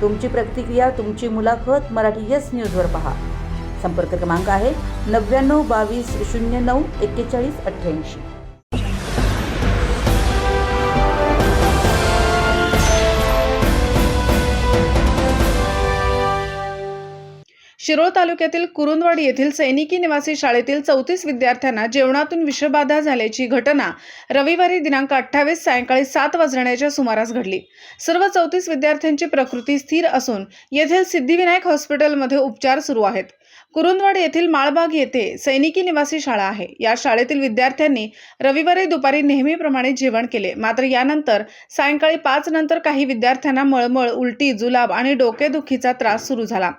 तुमची प्रतिक्रिया तुमची मुलाखत मराठी येस न्यूजवर पहा. संपर्क क्रमांक आहे नव्याण्णव बावीस शून्य नऊ एक्केचाळीस अठ्ठ्याऐंशी. शिरोळ तालुक्यातील कुरुंदवाडी येथील सैनिकी निवासी शाळेतील चौतीस विद्यार्थ्यांना जेवणातून विषबाधा झाल्याची घटना रविवारी दिनांक अठ्ठावीस सायंकाळी सात वाजण्याच्या सुमारास घडली. सर्व चौतीस विद्यार्थ्यांची प्रकृती स्थिर असून येथील सिद्धिविनायक हॉस्पिटलमध्ये उपचार सुरू आहेत. कुरुंदवाड येथील माळबाग येथे सैनिकी निवासी शाळा आहे. या शाळेतील विद्यार्थ्यांनी रविवारी दुपारी नेहमीप्रमाणे जेवण केले. मात्र यानंतर सायंकाळी पाच नंतर काही विद्यार्थ्यांना मळमळ उलटी जुलाब आणि डोकेदुखीचा त्रास सुरू झाला.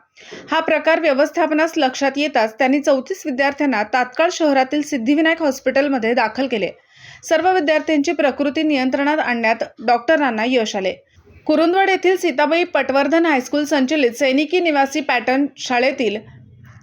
हा प्रकार व्यवस्थापनास लक्षात येताच त्यांनी चौतीस विद्यार्थ्यांना तात्काळ शहरातील सिद्धिविनायक हॉस्पिटलमध्ये दाखल केले. सर्व विद्यार्थ्यांची प्रकृती नियंत्रणात आणण्यात डॉक्टरांना यश आले. कुरुंदवाड येथील सीताबाई पटवर्धन हायस्कूल संचलित सैनिकी निवासी पॅटर्न शाळेतील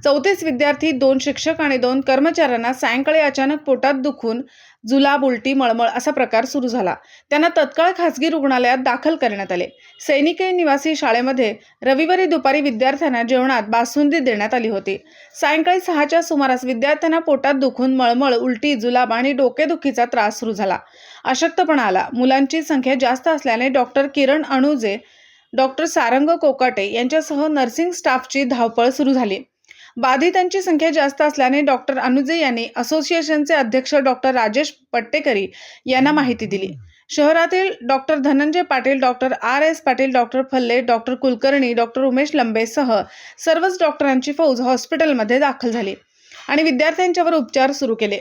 चौतीस विद्यार्थी दोन शिक्षक आणि दोन कर्मचाऱ्यांना सायंकाळी अचानक पोटात दुखून जुलाब उलटी मळमळ असा प्रकार सुरू झाला. त्यांना तत्काळ खासगी रुग्णालयात दाखल करण्यात आले. सैनिकी निवासी शाळेमध्ये रविवारी दुपारी विद्यार्थ्यांना जेवणात बासुंदी देण्यात आली होती. सायंकाळी सहाच्या सुमारास विद्यार्थ्यांना पोटात दुखून मळमळ उलटी जुलाब आणि डोकेदुखीचा त्रास सुरू झाला. अशक्तपणा आला. मुलांची संख्या जास्त असल्याने डॉक्टर किरण अणुजे डॉक्टर सारंग कोकाटे यांच्यासह नर्सिंग स्टाफची धावपळ सुरू झाली. बाधितांची संख्या जास्त असल्याने डॉक्टर अनुजे यांनी असोसिएशनचे अध्यक्ष डॉक्टर राजेश पट्टेकरी यांना माहिती दिली. शहरातील doctor Dhananjay Patil doctor R S Patil doctor Phalle doctor Kulkarni doctor Umesh लंबेसह सर्वच डॉक्टरांची फौज हॉस्पिटलमध्ये दाखल झाली आणि विद्यार्थ्यांच्यावर उपचार सुरू केले.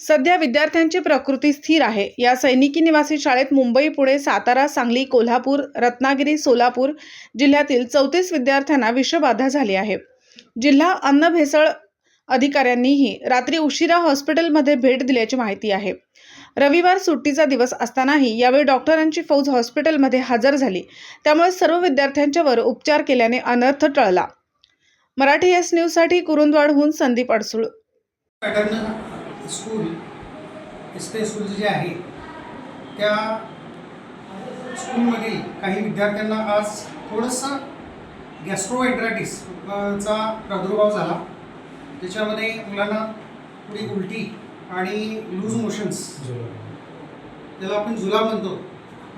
सध्या विद्यार्थ्यांची प्रकृती स्थिर आहे. या सैनिकी निवासी शाळेत मुंबई पुणे सातारा सांगली कोल्हापूर रत्नागिरी सोलापूर जिल्ह्यातील चौतीस विद्यार्थ्यांना विषबाधा झाली आहे. जिल्हा अन्न भेसळ अधिकाऱ्यांनीही रात्री उशिरा हॉस्पिटलमध्ये भेट दिल्याची माहिती आहे. रविवार सुट्टीचा दिवस असतानाही यावेळी डॉक्टरांची फौज हॉस्पिटलमध्ये हजर झाली. त्यामुळे सर्व विद्यार्थ्यांच्यावर उपचार केल्याने अनर्थ टळला. मराठी एस न्यूजसाठी कुरुंदवाडहून संदीप अडसूळ. स्कूल एसपे स्कूल जे आहे त्या स्कूलमधील काही विद्यार्थ्यांना आज थोडंसं गॅस्ट्रोएन्ट्रायटिसचा प्रादुर्भाव झाला. त्याच्यामध्ये मुलांना थोडी उलटी आणि लूज मोशन्स ज्याला आपण जुलाब म्हणतो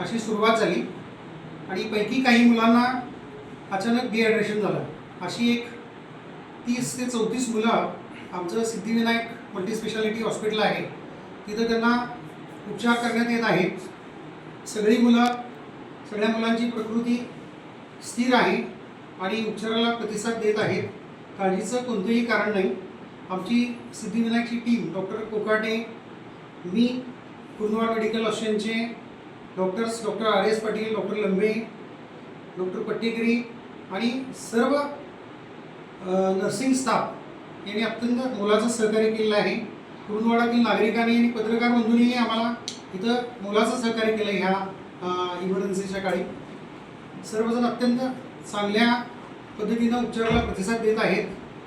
अशी सुरुवात झाली. आणि पैकी काही मुलांना अचानक डिहायड्रेशन झालं. अशी एक तीस ते चौतीस मुलं आमचं सिद्धिविनायक मल्टीस्पेशालिटी हॉस्पिटल आहे. तिथं त्यांना उपचार करण्यात येत आहेत. सगळी मुलं सगळ्या मुलांची प्रकृती स्थिर आहे. आणि उपचाराला प्रतिसाद देत आहेत. काळजीचं कोणतंही कारण नाही. आमची सिद्धिविनायकची टीम डॉक्टर कोकाटे मी कुर्नवाड मेडिकल असोसिएशनचे doctors doctor R S Patil doctor Lambe doctor Pattekari आणि सर्व नर्सिंग स्टाफ यांनी अत्यंत मोलाचं सहकार्य केलेलं आहे. कुरुंदवाडातील नागरिकांनी आणि पत्रकार बंधूंनीही आम्हाला इथं मोलाचं सहकार्य केलं ह्या इमर्जन्सीच्या काळी. सर्वजण अत्यंत चांगल्या पद्धतीनं उपचाराला प्रतिसाद देत आहेत.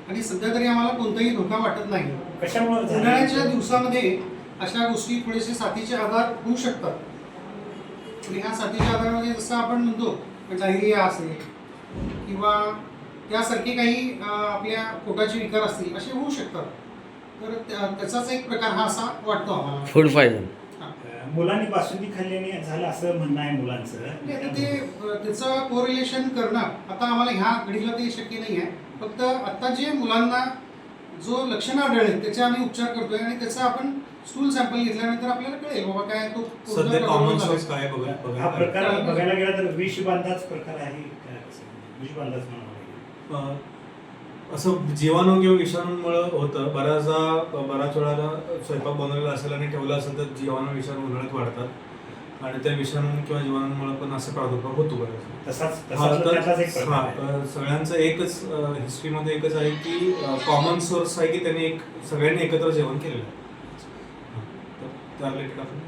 आणि सध्या तरी आम्हाला कोणताही धोका वाटत नाही. कशामुळे? उन्हाळ्याच्या दिवसामध्ये अशा गोष्टी थोडेसे साथीचे आधार होऊ शकतात. आणि ह्या साथीच्या आधारामध्ये जसं आपण म्हणतो डायरिया असेल किंवा त्यासारखे काही आपल्या पोटाचे विकार असतील असे होऊ शकतात. तर त्या- त्याचाच एक प्रकार हा असा वाटतो आम्हाला. फूड पॉयझन मुलांनी बासुंदी खाल्ल्याने झालं असं म्हणणं आहे म्हणजे आता मुलांचं ते त्याचं कोरिलेशन करणं आता आम्हाला ह्या घडीला ते शक्य नाही आहे फक्त आता जे मुलांना जो लक्षणं आढळले त्याचे आम्ही उपचार करतोय आणि त्याचा आपण स्टूल सॅम्पल घेतल्यानंतर आपल्याला कळेल बाबा काय तो कोणता सध्या कॉमन झाला. सोर्स काय बघा हा बघा प्रकार बघायला गेला तर विषबांधाच प्रकार आहे काय असं? विषबांधाच म्हणावं लागेल अं, असं जीवाणू किंवा विषाणूमुळं होतं. बऱ्याचदा बऱ्याच वेळाला स्वयंपाक बनवलेला असेल आणि ठेवला असेल तर जीवाणू विषाणू उन्हाळ्यात वाढतात. आणि त्या विषाणू किंवा जीवाणूंमुळे पण असा प्रादुर्भाव होतो बऱ्याच हा, सगळ्यांचं एकच हिस्ट्रीमध्ये एकच आहे की कॉमन सोर्स आहे की त्यांनी एक सगळ्यांनी एकत्र जेवण केलेलं आहे. तर त्या रिलेटेड आपण.